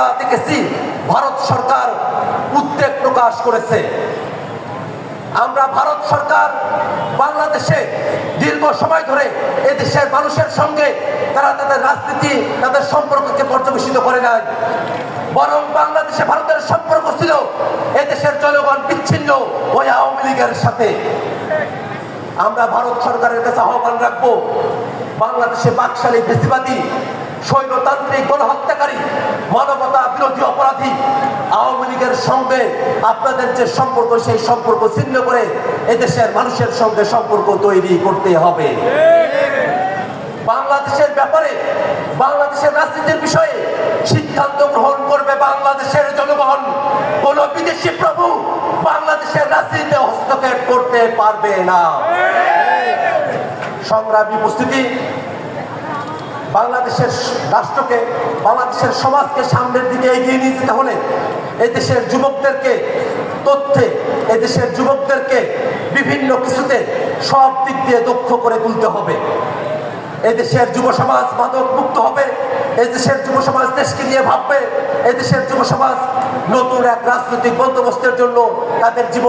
আমরা দেখেছি, ভারত সরকার উদ্বেগ প্রকাশ করেছে। আমরা ভারত সরকার বাংলাদেশে দীর্ঘ সময় ধরে এদেশের মানুষের সঙ্গে তারা তাদের রাজনীতি, তাদের সম্পর্ককে পর্যবেসিত করে নাই। বরং বাংলাদেশে ভারতের সম্পর্ক ছিল এদেশের জনগণ বিচ্ছিন্ন ওই আওয়ামী লীগের সাথে। আমরা ভারত সরকারের কাছে আহ্বান রাখব, বাংলাদেশে বাকশালী বেশিবাদী, স্বৈরতান্ত্রিক গণহত্যাকারী আওয়ামী লীগের সঙ্গে আপনাদের যে সম্পর্ক, সেই সম্পর্ক ছিন্ন করে এদেশের মানুষের সঙ্গে সম্পর্ক তৈরি করতে হবে। বাংলাদেশের ব্যাপারে, বাংলাদেশের রাজনীতির বিষয়ে সিদ্ধান্ত গ্রহণ করবে বাংলাদেশের জনগণ। কোন বিদেশি প্রভু বাংলাদেশের রাজনীতিতে হস্তক্ষেপ করতে পারবে না। সংগ্রামী উপস্থিতি, বাংলাদেশের রাষ্ট্রকে, বাংলাদেশের সমাজকে সামনের দিকে এগিয়ে নিয়ে যেতে হলে এদেশের যুবকদেরকে তথ্যে, এদেশের যুবকদেরকে বিভিন্ন কিছুতে সব দিক দিয়ে দক্ষ করে তুলতে হবে। এদেশের যুব সমাজ মাদক মুক্ত হবে, এদেশের যুব সমাজ দেশকে নিয়ে ভাববে, এদেশের যুব সমাজ নতুন এক রাজনৈতিক বন্দোবস্তের জন্য তাদের জীবন